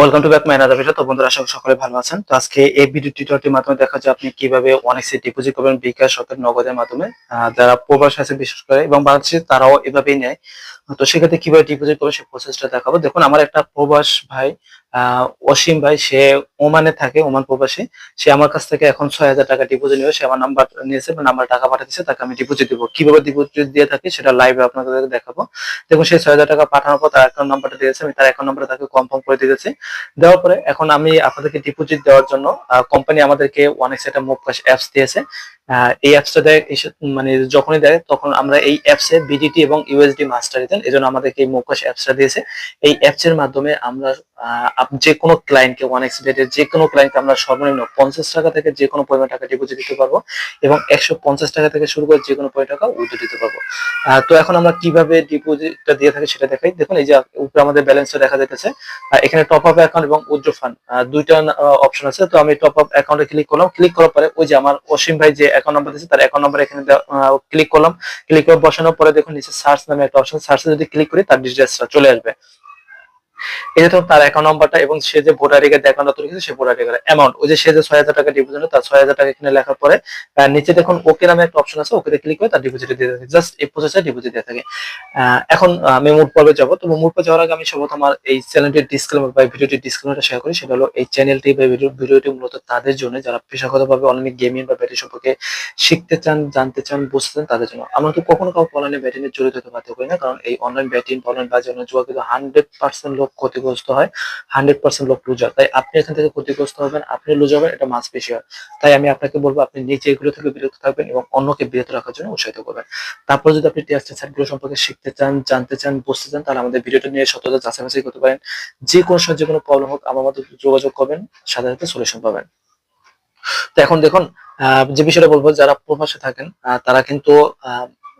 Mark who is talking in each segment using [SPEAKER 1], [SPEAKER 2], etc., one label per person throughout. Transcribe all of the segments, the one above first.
[SPEAKER 1] Welcome to back my another video তো বন্ধুরা, আশা করি সকলে ভালো আছেন। তো আজকে এই ভিডিও টিউটোরিয়ালটির মাধ্যমে দেখা যাচ্ছে আপনি কীভাবে অনেক সে ডিপোজিট করবেন বিকাশ সকেট নগদের মাধ্যমে। যারা প্রবাস আছে বিশেষ করে, এবং বাংলাদেশে তারাও এভাবেই নেয়। তো সেক্ষেত্রে কীভাবে ডিপোজিট করবে সেই প্রসেসটা দেখাবো। দেখুন, আমার একটা প্রবাস ভাই অসীম ভাই, সে ওমানে থাকে, ওমান প্রবাসী। সে আমার কাছ থেকে এখন ছয় হাজার টাকা ডিপোজিট নিয়ে সে আমার নাম্বার নিয়েছে নাম্বার টাকা পাঠাতেছে, তাকে আমি ডিপোজিট দিব। কীভাবে ডিপোজিট দিয়ে থাকি সেটা লাইভে আপনাদের দেখাবো। দেখুন, সে ছয় হাজার টাকা পাঠানোর পর তার অ্যাকাউন্ট নাম্বারটা দিয়েছে, আমি তার অ্যাকাউন্ট নাম্বার তাকে কনফার্ম করে দিয়েছি দেওয়ার পরে এখন আমি আপনাদেরকে ডিপোজিট দেওয়ার জন্য কোম্পানি আমাদেরকে অনেক সেটা মুভ অ্যাপস দিয়েছে। এই অ্যাপসটা দেয় মানে যখনই দেয়, তখন আমরা এই অ্যাপসে বিডিটি এবং ইউএসডি মাস্টার দিতেন এই জন্য আমাদেরকে এই মুভ ক্যাশ অ্যাপসটা দিয়েছে। এই অ্যাপস এর মাধ্যমে আমরা যে কোনো ক্লায়েন্টকে ওয়ান এক্সিডেন্টের যে কোনো ক্লায়েন্টকে আমরা সর্বনিম্ন পঞ্চাশ টাকা থেকে যে কোনো পরিমাণ টাকা ডিপোজিট দিতে পারব এবং একশো পঞ্চাশ টাকা থেকে শুরু করে যে কোনো পরিমাণ টাকা উইথড্র দিতে পারব। তো এখন আমরা কীভাবে ডিপোজিটটা দিয়ে থাকি সেটা দেখাই। দেখুন, এই যে উপরে আমাদের ব্যালেন্সটা দেখা যাইতেছে। আর এখানে টপ আপ অ্যাকাউন্ট এবং উইথড্র ফান্ড দুইটা অপশন আছে। তো আমি টপ আপ অ্যাকাউন্টে ক্লিক করলাম। ক্লিক করার পরে ওই যে আমার অসীম ভাই যে অ্যাকাউন্ট নাম্বার দিয়েছে, তার অ্যাকাউন্ট নাম্বার এখানে ক্লিক করলাম। ক্লিক করে বসানোর পরে দেখুন, নিচে সার্চ নামে একটা অপশন সার্চে যদি ক্লিক করি, তার ডিটেলসটা চলে আসবে। যে ধরুন তার অ্যাকাউন্ট নাম্বারটা এবং সে যে ভোটার রেখে অ্যাকাউন্টটা তৈরি করেছে সে ভোটার রেখে অ্যামাউন্ট ওই যে সে যে ছয় হাজার টাকা ডিপোজিট তার ছয় হাজার টাকা এখানে লেখার পরে নিচে দেখুন ওকে নামে একটা অপশন আছে ওকে ক্লিক করে তার ডিপোজিট দিয়ে থাকে। জাস্ট এই প্রসেসে ডিপোজিট দিয়ে থাকে। এখন আমি মুড পর্বে যাব। তো মুড পর্বে যাওয়ার আগে আমি সর্বপ্রথম আমার এই চ্যানেলটির ডিসক্লেমার বা ভিডিওটির ডিসক্লেমারটা শেয়ার করি। সেটা হলো এই চ্যানেলটি বা ভিডিও ভিডিওটি মূলত তাদের জন্য, যারা পেশাগতভাবে অনলাইনে গেমিং বা ব্যাটিং সম্পর্কে শিখতে চান, জানতে চান, বুঝতে চান, তাদের জন্য। আমরা তো কখনো কাউকে অনলাইনে ব্যাটিং এ জড়িত হতে বাধ্য করি না, কারণ এই অনলাইন ব্যাটিং অনলাইন বাজার জুয়া কিন্তু হান্ড্রেড পার্সেন্ট লোক ক্ষতিগ্রস্ত হয় হান্ড্রেড পার্সেন্ট লোক লুজার তাই আপনি এখান থেকে ক্ষতিগ্রস্ত হবেন, আপনি লুজ হবেন, এটা মাছ বেশি হয় তাই আমি আপনাকে বলব, আপনি নিজে এগুলো থেকে বিরত থাকবেন এবং অন্যকে বিরত রাখার জন্য উৎসাহিত করবেন। তারপর যদি আপনি টেস্ট সাইটগুলো সম্পর্কে শিখতে চান, জানতে চান, বুঝতে চান, তাহলে আমাদের ভিডিওটা নিয়ে সততা যাচাই করতে পারেন। যে কোনো সময় যে কোনো প্রবলেম হোক, আমার মধ্যে যোগাযোগ করবেন, সাথে সাথে সলিউশন পাবেন। তো এখন দেখুন যে বিষয়টা বলব, যারা প্রবাসে থাকেন তারা কিন্তু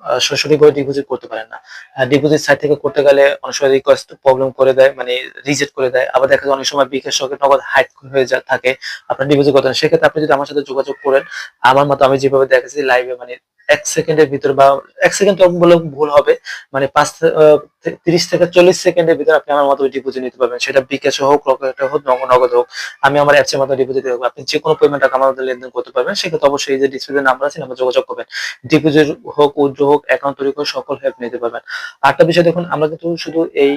[SPEAKER 1] আহ, করে ডিপোজিট করতে পারেন না। ডিপোজিট সাইড থেকে করতে গেলে অনেক সময় রিকোয়েস্ট প্রবলেম করে দেয় মানে রিজেক্ট করে দেয়। আবার দেখা যায় অনেক সময় বিকাশ সঙ্গে নগদ হাইট হয়ে যা থাকে আপনার ডিপোজিট করতে সেক্ষেত্রে আপনি যদি আমার সাথে যোগাযোগ করেন আমার মতো আমি যেভাবে দেখাচ্ছি লাইভে মানে এক সেকেন্ডের ভিতর বা এক সেকেন্ড বলে ভুল হবে। মানে পাঁচ তিরিশ থেকে চল্লিশ সেকেন্ডের ভিতরে আপনি আমার মতো ডিপোজিট নিতে পারবেন। সেটা বিকাশ হোক, রকেট হোক, নগদ হোক, আমি আমার অ্যাপসের মতো ডিপোজিট হোক আপনি যে কোনো পরিমাণ টাকা আমাদের লেনদেন করতে পারবেন, সেক্ষেত্রে অবশ্যই যে ডিসপ্লে নাম্বার আছে নাম্বার যোগাযোগ করবেন। ডিপোজিট হোক উইথড্র হোক অ্যাকাউন্ট তৈরি করে সকল হেল্প নিতে পারবেন। আরেকটা বিষয় দেখুন, আমরা কিন্তু শুধু এই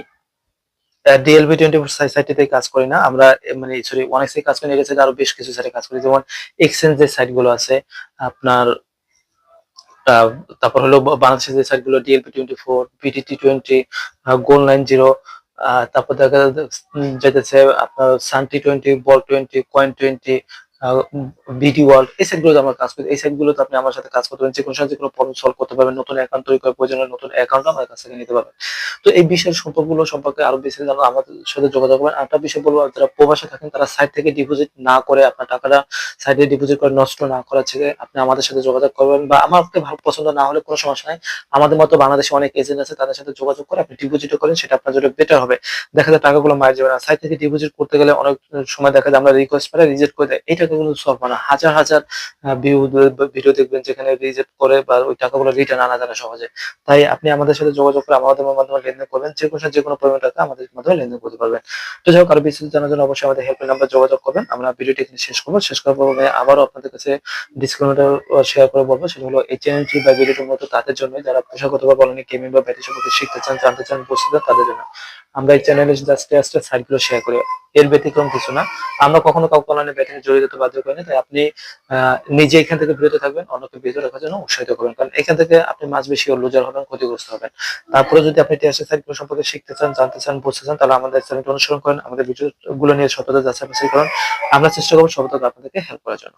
[SPEAKER 1] ডিএলবি টোয়েন্টি ফোর সাইটটিতে কাজ করি না। আমরা মানে সরি অনেক সাইট কাজ করি এর আরও বেশ কিছু সাইটে কাজ করি। যেমন এক্সচেঞ্জ যে সাইটগুলো আছে, আপনার তারপর হলো বাংলাদেশের যে সাইটগুলো DLP twenty four BTT twenty goal nine zero তারপর দেখা যাইতেছে আপনার sun T twenty ball twenty coin twenty BD world এই সাইট গুলোতে আমরা কাজ করি। এই সাইট গুলোতে আপনি আমার সাথে কাজ করতে পারেন যে কোনো কোনো প্রবলেম সলভ করতে পারবেন, নতুন অ্যাকাউন্ট তৈরি করার প্রয়োজনে নতুন অ্যাকাউন্ট আমার কাছ থেকে নিতে পারবেন। তো এই বিষয়ের সম্পর্কগুলো সম্পর্কে আরও বেশি জানো আমাদের সাথে যোগাযোগ করবেন। একটা বিষয় বলব যারা প্রবাসে থাকেন, তারা সাইট থেকে ডিপোজিট না করে আপনার টাকাটা সাইডে ডিপোজিট করে নষ্ট না করার থেকে আপনি আমাদের সাথে যোগাযোগ করবেন। বা আমাকে ভালো পছন্দ না হলে কোনো সমস্যা নাই। আমাদের মতো বাংলাদেশে অনেক এজেন্ট আছে, তাদের সাথে যোগাযোগ করে আপনি ডিপোজিট করেন, সেটা আপনার জন্য বেটার হবে। দেখা যায় টাকাগুলো মারা যাবে না। সাইট থেকে ডিপোজিট করতে গেলে অনেক সময় দেখা যায় আমরা রিকোয়েস্ট করে রিজেক্ট করে দেয়। এই টাকাগুলো সলভ হয় হাজার হাজার ভিডিও দেখবেন যেখানে রিজেক্ট করে বা ওই টাকাগুলো রিটার্ন আনা যায় সহজে। তাই আপনি আমাদের সাথে যোগাযোগ করে আমাদের মাধ্যমে লেনদেন করবেন। যে কোনো যে কোনো পরিমাণ টাকা আমাদের মাধ্যমে লেনদেন করতে পারবেন। তো যাই হোক, আরও বিস্তারিত জানার জন্য অবশ্যই আমাদের হেল্পলাইন নাম্বার যোগাযোগ করবেন। আমরা ভিডিওটি এখানে শেষ করব। শেষ করার পর আবারও আপনাদের কাছে ডিসকাউন্টটা শেয়ার করে বলব। সেটা হলো এই চ্যানেলটি বা ভিডিওটির মতো তাদের জন্য যারা পেশাগতভাবে অনলাইনে গেমিং বা ব্যাটারি সম্পর্কে শিখতে চান, জানতে চান বুঝতে তাদের জন্য। আমরা এই চ্যানেলে জাস্ট জাস্ট সাইটগুলো শেয়ার করি। এর ব্যতিক্রম কিছু না। আমরা কখনো কাউকে অনলাইনে ব্যাটিং জড়িত হতে বাধ্য করি না তাই আপনি নিজে এখান থেকে বিরত থাকবেন, অন্যকে বিরত রাখার জন্য উৎসাহিত করবেন। কারণ এখান থেকে আপনি মাছ বেশি লুজার হবেন, ক্ষতিগ্রস্ত হবেন। তারপরে যদি আপনি টিএসএস সাইটগুলো সম্পর্কে শিখতে চান, জানতে চান, বুঝতে চান, তাহলে আমাদের চ্যানেলটি অনুসরণ করেন, আমাদের ভিডিও গুলো নিয়ে সততা যাচাই বাছাই করেন। আমরা চেষ্টা করব সততা আপনাদেরকে হেল্প করার জন্য।